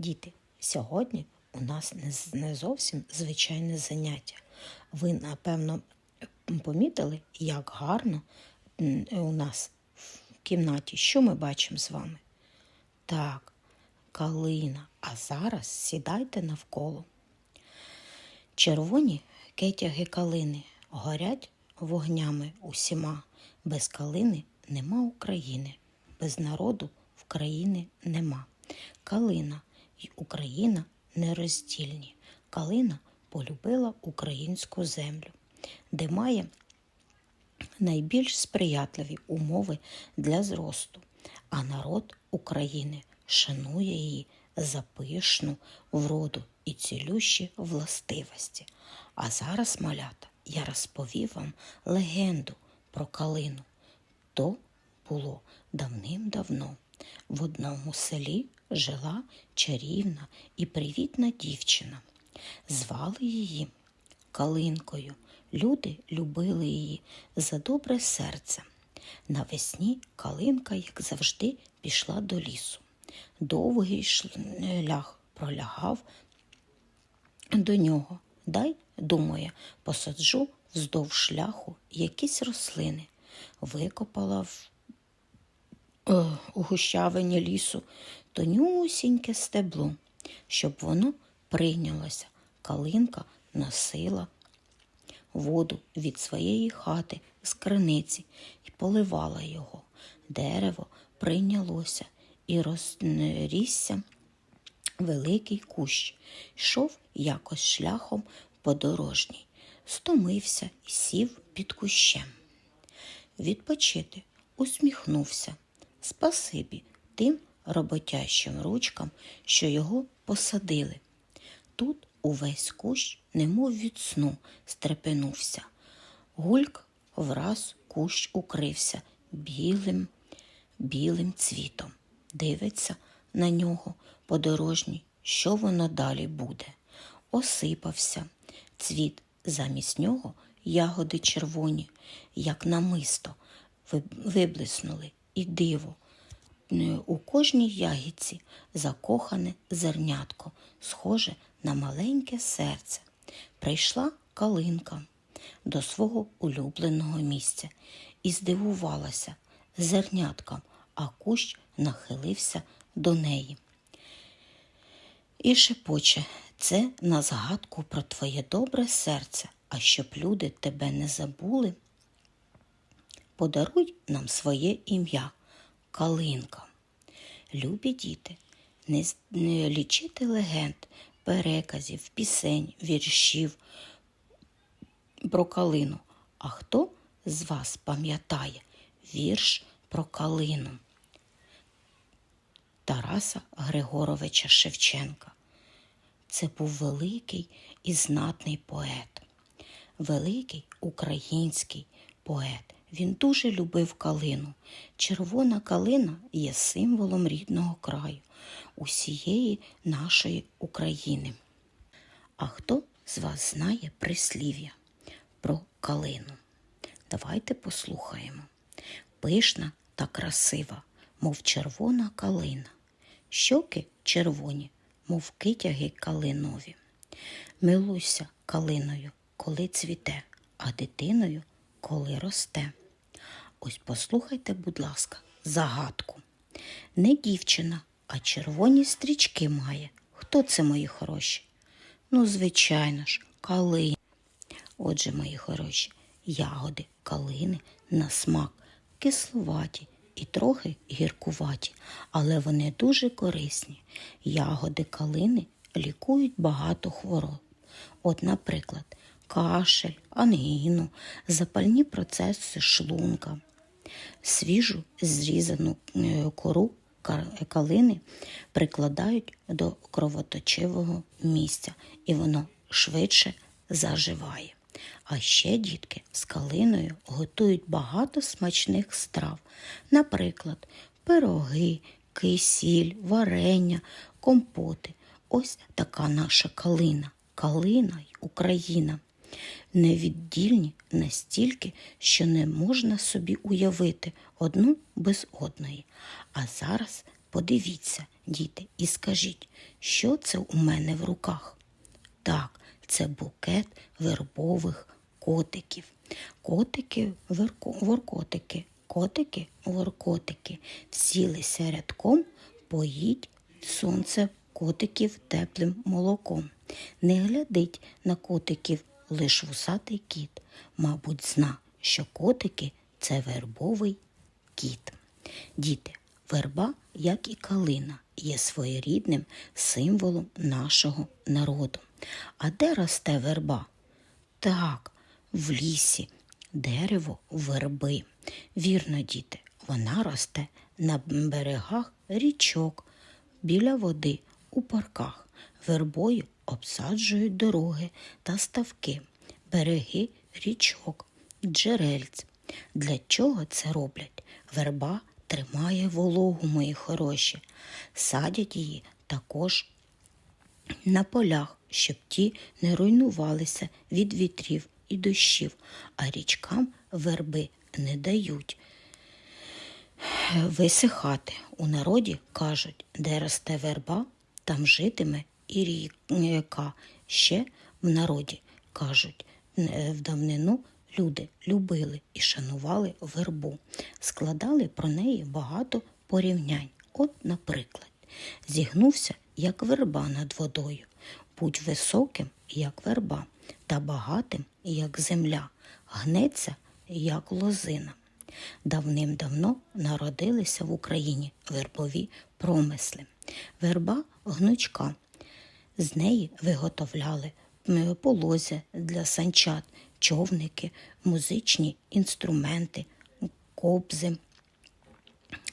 Діти, сьогодні у нас не, зовсім звичайне заняття. Ви, напевно, помітили, як гарно у нас в кімнаті. Що ми бачимо з вами? Так, калина. А зараз сідайте навколо. Червоні кетяги калини горять вогнями усіма. Без калини нема України, без народу в країни нема. Калина й Україна нероздільні. Калина полюбила українську землю, де має найбільш сприятливі умови для зросту, а народ України шанує її за пишну вроду і цілющі властивості. А зараз, малята, я розповів вам легенду про калину. То було давним-давно. В одному селі жила чарівна і привітна дівчина. Звали її Калинкою. Люди любили її за добре серце. Навесні Калинка, як завжди, пішла до лісу. Довгий шлях пролягав до нього. Дай, думає, посаджу вздовж шляху якісь рослини. Викопала е, у гущавині лісу тонюсіньке стебло, щоб воно прийнялося. Калинка носила воду від своєї хати з криниці і поливала його. Дерево прийнялося і розрісся великий кущ. Йшов якось шляхом подорожній, стомився і сів під кущем. Відпочити усміхнувся. Спасибі тим роботящим ручкам, що його посадили. Тут увесь кущ, немов від сну, стрепенувся. Гульк враз кущ укрився білим, білим цвітом. Дивиться на нього подорожній, що воно далі буде. Осипався цвіт, замість нього ягоди червоні, як намисто, виблиснули і диво. Е, У кожній ягідці закохане зернятко, схоже на маленьке серце. Прийшла калинка до свого улюбленого місця і здивувалася зерняткам, а кущ нахилився до неї. І шепоче, це на згадку про твоє добре серце, а щоб люди тебе не забули, подаруй нам своє ім'я Калинка. Любі діти, не, не лічити легенд, переказів, пісень, віршів про калину. А хто з вас пам'ятає вірш про калину? Тараса Григоровича Шевченка. Це був великий і знатний поет, великий український поет. Він дуже любив калину. Червона калина є символом рідного краю, усієї нашої України. А хто з вас знає прислів'я про калину? Давайте послухаємо. Пишна та красива, мов червона калина. Щоки червоні, мов китяги калинові. Милуйся калиною, коли цвіте, а дитиною, коли росте. Ось послухайте, будь ласка, загадку. Не дівчина, а червоні стрічки має. Хто це, мої хороші? Ну, звичайно ж, калина. Отже, мої хороші, ягоди калини на смак кисловаті і трохи гіркуваті, але вони дуже корисні. Ягоди калини лікують багато хвороб. От, наприклад, кашель, ангіну, запальні процеси шлунка. Свіжу зрізану е, кору калини прикладають до кровоточивого місця, і воно швидше заживає. А ще дітки з калиною готують багато смачних страв, наприклад, пироги, кисіль, варення, компоти. Ось така наша калина. Калина й Україна. Невіддільні настільки, що не можна собі уявити одну без одної. А зараз подивіться, діти, і скажіть, що це у мене в руках? Так, це букет вербових котиків. Котики воркотики, котики воркотики. Всілися рядком, поїть сонце котиків теплим молоком. Не глядить на котиків лиш вусатий кіт. Мабуть, зна, що котики це вербовий кіт. Діти, верба, як і калина, є своєрідним символом нашого народу. А де росте верба? Так, в лісі, дерево верби. Вірно, діти, вона росте на берегах річок, біля води, у парках. Вербою обсаджують дороги та ставки, береги річок, джерельць. Для чого це роблять? Верба тримає вологу, мої хороші. Садять її також на полях, щоб ті не руйнувалися від вітрів і дощів, а річкам верби не дають висихати. У народі кажуть, де росте верба, там житиме і ріка. Ще в народі кажуть, е, в давнину люди любили і шанували вербу, складали про неї багато порівнянь. От, наприклад, зігнувся, як верба над водою, будь високим, як верба, та багатим, як земля, гнеться, як лозина. Давним-давно народилися в Україні вербові промисли. Верба гнучка. З неї виготовляли полозя для санчат, човники, музичні інструменти, кобзи,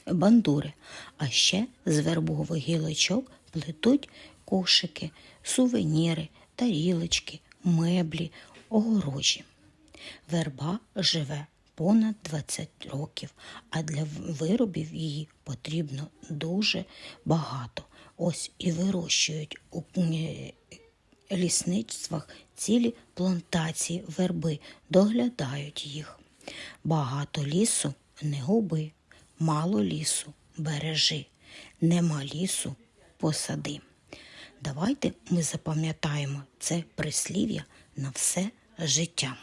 бандури. А ще з вербових гілочок плетуть кошики, сувеніри, тарілочки, меблі, огорожі. Верба живе понад 20 років, а для виробів її потрібно дуже багато. Ось і вирощують у е, лісництвах цілі плантації верби, доглядають їх. Багато лісу не губи, мало лісу бережи, нема лісу посади. Давайте ми запам'ятаємо це прислів'я на все життя.